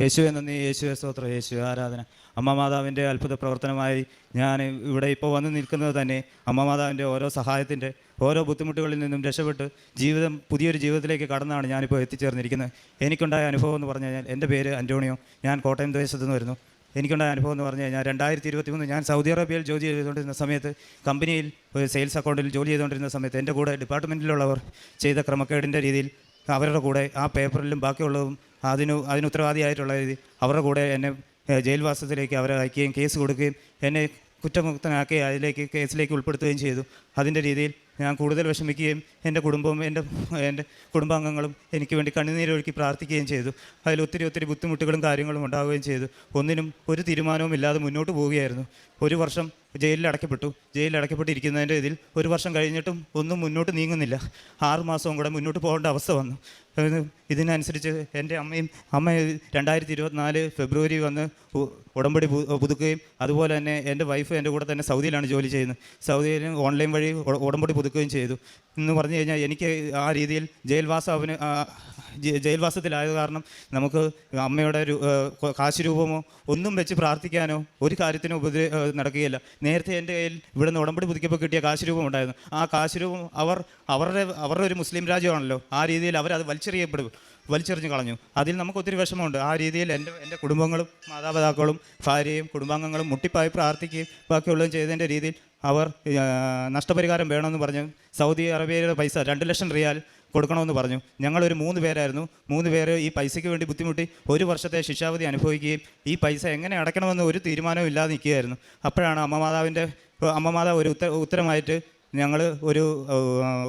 യേശുവെ നന്ദി. യേശുവെ സ്തോത്രം. യേശു ആരാധന. അമ്മ മാതാവിന്റെ അത്ഭുത പ്രവർത്തനമായി ഞാൻ ഇവിടെ ഇപ്പോൾ വന്ന് നിൽക്കുന്നത് തന്നെ അമ്മ മാതാവിന്റെ ഓരോ സഹായത്തിന്റെ ഓരോ ബുദ്ധിമുട്ടുകളിൽ നിന്നും രക്ഷപ്പെട്ട് ജീവിതം പുതിയൊരു ജീവിതത്തിലേക്ക് കടന്നാണ് ഞാനിപ്പോൾ എത്തിച്ചേർന്നിരിക്കുന്നത്. എനിക്കുണ്ടായ അനുഭവം എന്ന് പറഞ്ഞു കഴിഞ്ഞാൽ എന്റെ പേര് അന്റോണിയോ. ഞാൻ കോട്ടയം ദേശത്തു നിന്ന് വരുന്നു. എനിക്കുണ്ടായ അനുഭവം എന്ന് പറഞ്ഞു കഴിഞ്ഞാൽ രണ്ടായിരത്തി ഇരുപത്തി മൂന്ന് ഞാൻ സൗദി അറേബ്യയിൽ ജോലി ചെയ്തുകൊണ്ടിരുന്ന സമയത്ത് കമ്പനിയിൽ ഒരു സെയിൽസ് അക്കൗണ്ടിൽ ജോലി ചെയ്തുകൊണ്ടിരുന്ന സമയത്ത് എന്റെ കൂടെ ഡിപ്പാർട്ട്മെന്റിലുള്ളവർ ചെയ്ത ക്രമക്കേടിന്റെ രീതിയിൽ അവരുടെ കൂടെ ആ പേപ്പറിലും ബാക്കിയുള്ളതും അതിന് അതിന് ഉത്തരവാദിയായിട്ടുള്ള അവരുടെ കൂടെ എന്നെ ജയിൽവാസത്തിലേക്ക് അവരെ അയക്കുകയും കേസ് കൊടുക്കുകയും എന്നെ കുറ്റമുക്തനാക്കി അതിലേക്ക് കേസിലേക്ക് ഉൾപ്പെടുത്തുകയും ചെയ്തു. അതിന്റെ രീതിയിൽ ഞാൻ കൂടുതൽ വിഷമിക്കുകയും എന്റെ കുടുംബവും എന്റെ എന്റെ കുടുംബാംഗങ്ങളും എനിക്ക് വേണ്ടി കണ്ണുനീരൊഴുക്കി പ്രാർത്ഥിക്കുകയും ചെയ്തു. അതിൽ ഒത്തിരി ഒത്തിരി ബുദ്ധിമുട്ടുകളും കാര്യങ്ങളും ഉണ്ടാവുകയും ചെയ്തു. ഒന്നിനും ഒരു തീരുമാനവും ഇല്ലാതെ മുന്നോട്ട് പോവുകയായിരുന്നു. ഒരു വർഷം ജയിലിൽ അടയ്ക്കപ്പെട്ടു ജയിലിൽ അടയ്ക്കപ്പെട്ടിരിക്കുന്നതിന്റെ ഇതിൽ ഒരു വർഷം കഴിഞ്ഞിട്ടും ഒന്നും മുന്നോട്ട് നീങ്ങുന്നില്ല. ആറ് മാസവും കൂടെ മുന്നോട്ട് പോകേണ്ട അവസ്ഥ വന്നു. ഇതിനനുസരിച്ച് എന്റെ അമ്മയും അമ്മ രണ്ടായിരത്തി ഇരുപത്തിനാല് ഫെബ്രുവരി വന്ന് ഉടമ്പടി പുതുക്കുകയും അതുപോലെ തന്നെ എന്റെ വൈഫ് എന്റെ കൂടെ തന്നെ സൗദിയിലാണ് ജോലി ചെയ്യുന്നത്. സൗദിയിൽ ഓൺലൈൻ വഴി ഉടമ്പടി പുതുക്കുകയും ചെയ്തു. എന്ന് പറഞ്ഞു കഴിഞ്ഞാൽ എനിക്ക് ആ രീതിയിൽ ജയിൽവാസം അവന് ജയിൽവാസത്തിലായത് കാരണം നമുക്ക് അമ്മയുടെ കാശ് രൂപമോ ഒന്നും വെച്ച് പ്രാർത്ഥിക്കാനോ ഒരു കാര്യത്തിനും ഉപദ്ര നടക്കുകയില്ല. നേരത്തെ എന്റെ കയ്യിൽ ഇവിടുന്ന് ഉടമ്പടി പുതുക്കിയപ്പോൾ കിട്ടിയ കാശ് രൂപം ഉണ്ടായിരുന്നു. ആ കാശ് രൂപം അവർ അവരുടെ അവരുടെ ഒരു മുസ്ലിം രാജ്യമാണല്ലോ. ആ രീതിയിൽ അവരത് വലിച്ചെറിയപ്പെടും വലിച്ചെറിഞ്ഞ് കളഞ്ഞു. അതിൽ നമുക്ക് ഒത്തിരി വിഷമമുണ്ട്. ആ രീതിയിൽ എന്റെ എന്റെ കുടുംബങ്ങളും മാതാപിതാക്കളും ഭാര്യയും കുടുംബാംഗങ്ങളും മുട്ടിപ്പായി പ്രാർത്ഥിക്കുകയും ബാക്കിയുള്ളതും ചെയ്തതിന്റെ രീതിയിൽ അവർ നഷ്ടപരിഹാരം വേണമെന്ന് പറഞ്ഞു. സൗദി അറേബ്യയുടെ പൈസ രണ്ട് ലക്ഷം റിയാൽ കൊടുക്കണമെന്ന് പറഞ്ഞു. ഞങ്ങളൊരു മൂന്ന് പേരായിരുന്നു. മൂന്ന് പേര് ഈ പൈസയ്ക്ക് വേണ്ടി ബുദ്ധിമുട്ടി ഒരു വർഷത്തെ ശിക്ഷാവധി അനുഭവിക്കുകയും ഈ പൈസ എങ്ങനെ അടയ്ക്കണമെന്ന് ഒരു തീരുമാനവും ഇല്ലാതെ നിൽക്കുകയായിരുന്നു. അപ്പോഴാണ് അമ്മമാതാവിന്റെ അമ്മമാതാവ് ഒരു ഉത്തര ഉത്തരമായിട്ട് ഞങ്ങൾ ഒരു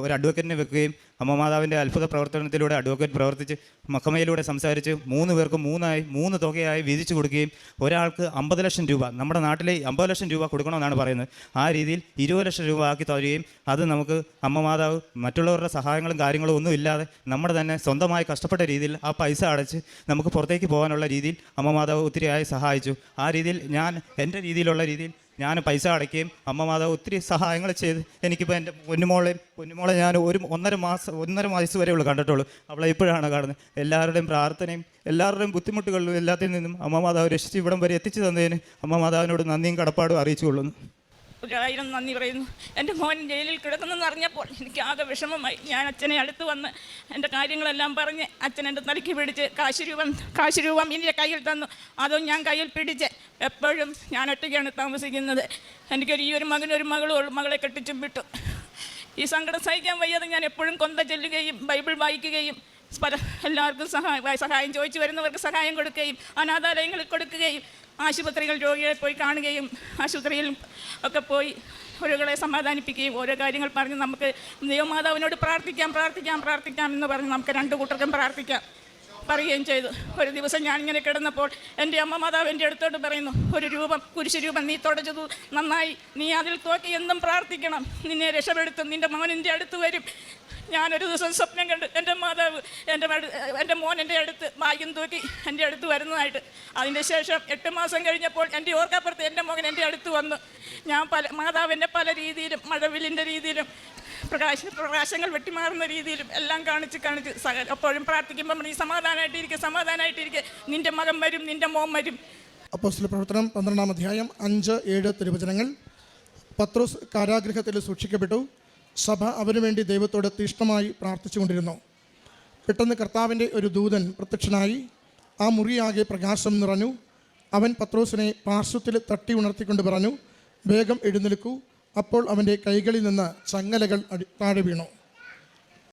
ഒരു അഡ്വക്കേറ്റിനെ വെക്കുകയും അമ്മമാതാവിന്റെ അത്ഭുത പ്രവർത്തനത്തിലൂടെ അഡ്വക്കേറ്റ് പ്രവർത്തിച്ച് മക്കമയിലൂടെ സംസാരിച്ച് മൂന്ന് പേർക്ക് മൂന്നായി മൂന്ന് തുകയായി വീതിച്ചു കൊടുക്കുകയും ഒരാൾക്ക് അമ്പത് ലക്ഷം രൂപ നമ്മുടെ നാട്ടിലെ അമ്പത് ലക്ഷം രൂപ കൊടുക്കണമെന്നാണ് പറയുന്നത്. ആ രീതിയിൽ ഇരുപത് ലക്ഷം രൂപ ആക്കി തരികയും അത് നമുക്ക് അമ്മമാതാവ് മറ്റുള്ളവരുടെ സഹായങ്ങളും കാര്യങ്ങളും ഒന്നും ഇല്ലാതെ നമ്മുടെ തന്നെ സ്വന്തമായി കഷ്ടപ്പെട്ട രീതിയിൽ ആ പൈസ അടച്ച് നമുക്ക് പുറത്തേക്ക് പോകാനുള്ള രീതിയിൽ അമ്മമാതാവ് ഒത്തിരിയായി സഹായിച്ചു. ആ രീതിയിൽ ഞാൻ എന്റെ രീതിയിലുള്ള രീതിയിൽ ഞാൻ പൈസ അടയ്ക്കുകയും അമ്മ മാതാവ് ഒത്തിരി സഹായങ്ങൾ ചെയ്ത് എനിക്കിപ്പോൾ എന്റെ പൊന്നുമോളെയും പൊന്നുമോളെ ഞാൻ ഒരു ഒന്നര മാസം ഒന്നര മാസം വരെ ഉള്ളൂ കണ്ടിട്ടുള്ളൂ. അവളെ ഇപ്പോഴാണ് കാണുന്നത്. എല്ലാവരുടെയും പ്രാർത്ഥനയും എല്ലാവരുടെയും ബുദ്ധിമുട്ടുകളിലും എല്ലാത്തിൽ നിന്നും അമ്മ മാതാവ് രക്ഷിച്ച് ഇവിടം വരെ എത്തിച്ചു തന്നതിന് അമ്മ മാതാവിനോട് നന്ദിയും കടപ്പാടും അറിയിച്ചു കൊള്ളുന്നു ഒരായിരം നന്ദി പറയുന്നു. എന്റെ മോൻ ജയിലിൽ കിടക്കുന്നെന്ന് അറിഞ്ഞപ്പോൾ എനിക്ക് ആകെ വിഷമമായി. ഞാൻ അച്ഛനെ അടുത്ത് വന്ന് എന്റെ കാര്യങ്ങളെല്ലാം പറഞ്ഞ് അച്ഛൻ എന്റെ തലയ്ക്ക് പിടിച്ച് കാശ് രൂപം കാശ് രൂപം എന്റെ കയ്യിൽ തന്നു. അതും ഞാൻ കയ്യിൽ പിടിച്ച് എപ്പോഴും ഞാൻ ഒറ്റയ്ക്കാണ് താമസിക്കുന്നത്. എനിക്കൊരു ഈ ഒരു മകനൊരു മകളും മകളെ കെട്ടിച്ചും വിട്ടു. ഈ സങ്കടം സഹിക്കാൻ വയ്യാതെ ഞാൻ എപ്പോഴും കൊന്ത ചെല്ലുകയും ബൈബിൾ വായിക്കുകയും പല എല്ലാവർക്കും സഹായം സഹായം ചോദിച്ചു വരുന്നവർക്ക് സഹായം കൊടുക്കുകയും അനാഥാലയങ്ങളിൽ കൊടുക്കുകയും ആശുപത്രികൾ രോഗികളെ പോയി കാണുകയും ആശുപത്രിയിൽ ഒക്കെ പോയി രോഗികളെ സമാധാനിപ്പിക്കുകയും ഓരോ കാര്യങ്ങൾ പറഞ്ഞ് നമുക്ക് ദൈവമാതാവിനോട് പ്രാർത്ഥിക്കാം പ്രാർത്ഥിക്കാം പ്രാർത്ഥിക്കാം എന്ന് പറഞ്ഞ് നമുക്ക് രണ്ട് കൂട്ടർക്കും പ്രാർത്ഥിക്കാം. പറയുകയും ചെയ്തു. ഒരു ദിവസം ഞാനിങ്ങനെ കിടന്നപ്പോൾ എന്റെ അമ്മ മാതാവ് എന്റെ അടുത്തോട്ട് പറയുന്നു ഒരു രൂപം കുരിശു രൂപം നീ തുടച്ചതു നന്നായി. നീ അതിൽ തോക്കി എന്നും പ്രാർത്ഥിക്കണം. നിന്നെ രക്ഷപ്പെടുത്തും. നിന്റെ മോൻ എന്റെ അടുത്ത് വരും. ഞാനൊരു ദിവസം സ്വപ്നം കണ്ടു. എന്റെ മാതാവ് എന്റെ എന്റെ മോൻ എന്റെ അടുത്ത് ഭാഗ്യം തൂക്കി എന്റെ അടുത്ത് വരുന്നതായിട്ട്. അതിന്റെ ശേഷം എട്ട് മാസം കഴിഞ്ഞപ്പോൾ എന്റെ ഓർക്കപ്പുറത്ത് എന്റെ മകൻ എന്റെ അടുത്ത് വന്നു. ഞാൻ പല മാതാവിന്റെ പല രീതിയിലും മഴവിലിന്റെ രീതിയിലും പ്രകാശ പ്രകാശങ്ങൾ വെട്ടിമാറുന്ന രീതിയിലും എല്ലാം കാണിച്ച് കാണിച്ച് സക എപ്പോഴും പ്രാർത്ഥിക്കുമ്പോൾ നീ സമാധാനമായിട്ടിരിക്കുക സമാധാനമായിട്ടിരിക്കുക നിന്റെ മകൻ വരും നിന്റെ മോൻ വരും. അപ്പോസ്തല പ്രവർത്തനം പന്ത്രണ്ടാം അധ്യായം അഞ്ച് ഏഴ് തിരുവചനങ്ങൾ. പത്രോസ് കാരാഗ്രഹത്തിൽ സൂക്ഷിക്കപ്പെട്ടു. സഭ അവനു വേണ്ടി ദൈവത്തോട് തീഷ്ണമായി പ്രാർത്ഥിച്ചുകൊണ്ടിരുന്നു. പെട്ടെന്ന് കർത്താവിന്റെ ഒരു ദൂതൻ പ്രത്യക്ഷനായി ആ മുറിയാകെ പ്രകാശം നിറഞ്ഞു. അവൻ പത്രോസിനെ പാർശ്വത്തിൽ തട്ടി ഉണർത്തിക്കൊണ്ട് പറഞ്ഞു വേഗം എഴുന്നേൽക്കൂ. അപ്പോൾ അവന്റെ കൈകളിൽ നിന്ന് ചങ്ങലകൾ താഴെ വീണു.